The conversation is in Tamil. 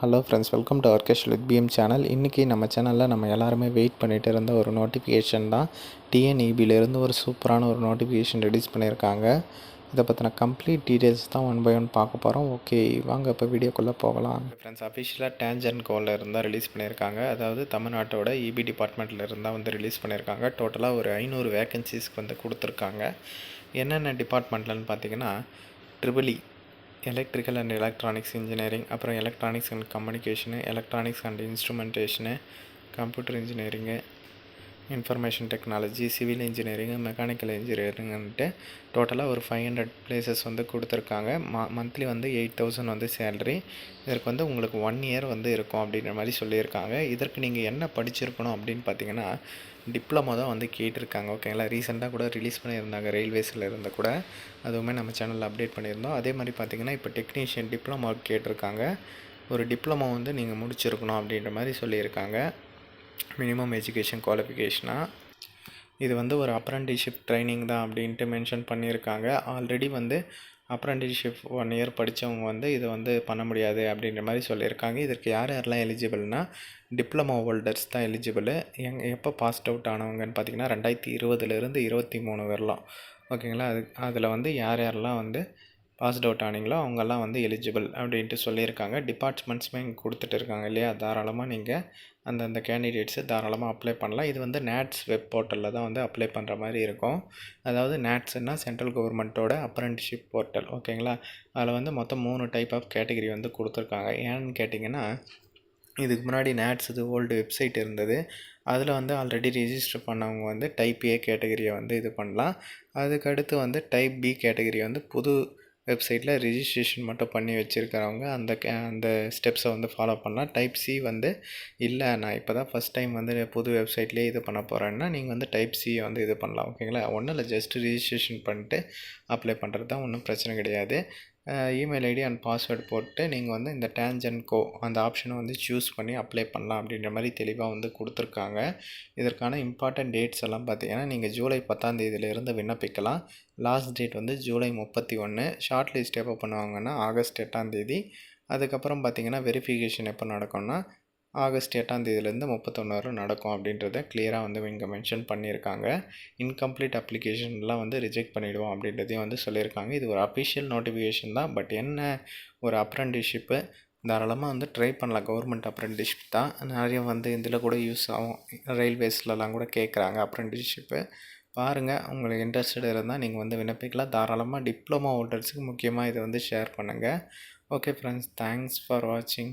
ஹலோ ஃப்ரெண்ட்ஸ் வெல்கம் டு ஆர்கேஷ் வித் பிஎம் சேனல் இன்றைக்கி நம்ம சேனலில் நம்ம எல்லாருமே வெயிட் பண்ணிகிட்டு இருந்த ஒரு நோட்டிஃபிகேஷன் தான். டிஎன்இபியிலேருந்து ஒரு சூப்பரான ஒரு நோட்டிஃபிகேஷன் ரிலீஸ் பண்ணியிருக்காங்க இதை பற்றின கம்ப்ளீட் டீட்டெயில்ஸ் தான் ஒன் பை ஒன் பார்க்க போகிறோம் ஓகே வாங்க இப்போ வீடியோக்குள்ளே போகலாம். ஃப்ரெண்ட்ஸ் அஃபிஷியலாக டேஞ்சன் கோலில் இருந்தால் ரிலீஸ் பண்ணியிருக்காங்க அதாவது தமிழ்நாட்டோட இபி டிபார்ட்மெண்ட்டில் இருந்தால் வந்து ரிலீஸ் பண்ணியிருக்காங்க டோட்டலாக ஒரு ஐநூறு வேகன்சிஸ்க்கு வந்து கொடுத்துருக்காங்க. என்னென்ன டிபார்ட்மெண்ட்லன்னு பார்த்தீங்கன்னா triple E electrical and electronics engineering அப்புறம் electronics and communication electronics and instrumentation computer engineering information technology civil engineering mechanical இன்ஜினியரிங்கன்ட்டு டோட்டலாக ஒரு ஃபைவ் ஹண்ட்ரட் பிளேசஸ் வந்து கொடுத்துருக்காங்க. ம மந்த்லி வந்து எயிட் தௌசண்ட் வந்து சேலரி இதற்கு வந்து உங்களுக்கு ஒன் இயர் வந்து இருக்கும் அப்படின்ற மாதிரி சொல்லியிருக்காங்க. இதற்கு நீங்கள் என்ன படிச்சிருக்கணும் அப்படின்னு பார்த்தீங்கன்னா டிப்ளமோ தான் வந்து கேட்டிருக்காங்க. ஓகேங்களா ரீசெண்டாக கூட ரிலீஸ் பண்ணியிருந்தாங்க. ரயில்வேஸில் இருந்த கூட. அதுவுமே நம்ம சேனலில் அப்டேட் பண்ணியிருந்தோம். அதே மாதிரி பார்த்தீங்கன்னா இப்போ டெக்னீஷியன் டிப்ளமோ கேட்டிருக்காங்க. ஒரு டிப்ளமோ வந்து நீங்கள் முடிச்சிருக்கணும் அப்படின்ற மாதிரி சொல்லியிருக்காங்க. மினிமம் எஜுகேஷன் குவாலிஃபிகேஷனாக இது வந்து ஒரு அப்ரண்டிஷிப் ட்ரைனிங் தான் அப்படின்ட்டு மென்ஷன் பண்ணியிருக்காங்க. ஆல்ரெடி வந்து அப்ரண்டிஷிப் ஒன் இயர் படித்தவங்க வந்து இதை வந்து பண்ண முடியாது அப்படின்ற மாதிரி சொல்லியிருக்காங்க. இதற்கு யார் யாரெல்லாம் எலிஜிபிள்னா டிப்ளமோ ஹோல்டர்ஸ் தான் எலிஜிபிள் எங் எப்போ பாஸ்ட் அவுட் ஆனவங்கன்னு பார்த்தீங்கன்னா ரெண்டாயிரத்தி இருபதுலேருந்து இருபத்தி மூணு வரலாம். ஓகேங்களா? அது அதில் வந்து யார் யாரெல்லாம் வந்து பாஸ்ட் அவுட் ஆனீங்களோ? அவங்கெல்லாம் வந்து எலிஜிபிள் அப்படின்ட்டு சொல்லியிருக்காங்க. டிபார்ட்மெண்ட்ஸுமே இங்கே கொடுத்துட்டு இருக்காங்க இல்லையா? தாராளமாக நீங்கள் அந்தந்த கேண்டிடேட்ஸு தாராளமாக அப்ளை பண்ணலாம். இது வந்து நேட்ஸ் வெப் போர்ட்டலில் தான் வந்து அப்ளை பண்ணுற மாதிரி இருக்கும். அதாவது நேட்ஸ்னால் சென்ட்ரல் கவர்மெண்ட்டோட அப்ரண்டிஷிப் போர்ட்டல் ஓகேங்களா? அதில் வந்து மொத்தம் மூணு டைப் ஆஃப் கேட்டகரி வந்து கொடுத்துருக்காங்க. ஏன்னு கேட்டிங்கன்னா இதுக்கு முன்னாடி நேட்ஸ் இது ஓல்டு வெப்சைட் இருந்தது. அதில் வந்து ஆல்ரெடி ரிஜிஸ்டர் பண்ணவங்க வந்து டைப் ஏ கேட்டகரியை வந்து இது பண்ணலாம். அதுக்கடுத்து வந்து டைப் பி கேட்டகரி வந்து புது வெப்சைட்டில் ரிஜிஸ்ட்ரேஷன் மட்டும் பண்ணி வச்சுருக்கிறவங்க அந்த அந்த ஸ்டெப்ஸை வந்து ஃபாலோ பண்ணலாம். டைப் சி வந்து இல்லை நான் இப்போ தான் ஃபஸ்ட் டைம் வந்து புது வெப்சைட்லேயே இது பண்ண போகிறேன்னா நீங்கள் வந்து டைப் சி வந்து இது பண்ணலாம் ஓகேங்களா ஒன்றும் இல்லை ஜஸ்ட் ரிஜிஸ்ட்ரேஷன் பண்ணிட்டு அப்ளை பண்ணுறது தான் ஒன்றும் பிரச்சனை கிடையாது. இமெயில் ஐடி அண்ட் பாஸ்வேர்டு போட்டு நீங்கள் வந்து இந்த டேஞ்சன் கோ அந்த ஆப்ஷனை வந்து சூஸ் பண்ணி அப்ளை பண்ணலாம் அப்படின்ற மாதிரி தெளிவாக வந்து கொடுத்துருக்காங்க. இதற்கான இம்பார்ட்டன்ட் டேட்ஸ் எல்லாம் பார்த்தீங்கன்னா நீங்கள் ஜூலை பத்தாந்தேதியிலேருந்து விண்ணப்பிக்கலாம். லாஸ்ட் டேட் வந்து ஜூலை முப்பத்தி ஒன்று ஷார்ட் லிஸ்ட் எப்போ பண்ணுவாங்கன்னா ஆகஸ்ட் எட்டாம் தேதி. அதுக்கப்புறம் பார்த்தீங்கன்னா வெரிஃபிகேஷன் எப்போ நடக்கும்னா ஆகஸ்ட் எட்டாம் தேதியிலேருந்து முப்பத்தொன்று வரை நடக்கும் அப்படின்றத கிளியராக வந்து இங்கே மென்ஷன் பண்ணியிருக்காங்க. இன்கம்ப்ளீட் அப்ளிகேஷன்லாம் வந்து ரிஜெக்ட் பண்ணிவிடுவோம் அப்படின்றதையும் வந்து சொல்லியிருக்காங்க. இது ஒரு அஃபிஷியல் நோட்டிஃபிகேஷன் தான். பட் என்ன ஒரு அப்ரண்டிஷிப்பு தாராளமாக வந்து ட்ரை பண்ணலாம். கவர்மெண்ட் அப்ரண்டிஷிப் தான். நிறைய வந்து இதில் கூட யூஸ் ஆகும். ரயில்வேஸ்லலாம் கூட கேட்குறாங்க அப்ரெண்டிஷிப்பு பாருங்கள் உங்களுக்கு இன்ட்ரெஸ்டட் இருந்தால் நீங்கள் வந்து விண்ணப்பிக்கலாம். தாராளமாக டிப்ளமோ ஹோல்டர்ஸுக்கு முக்கியமாக இதை வந்து ஷேர் பண்ணுங்கள் ஓகே ஃப்ரெண்ட்ஸ் தேங்க்ஸ் ஃபார் வாட்சிங்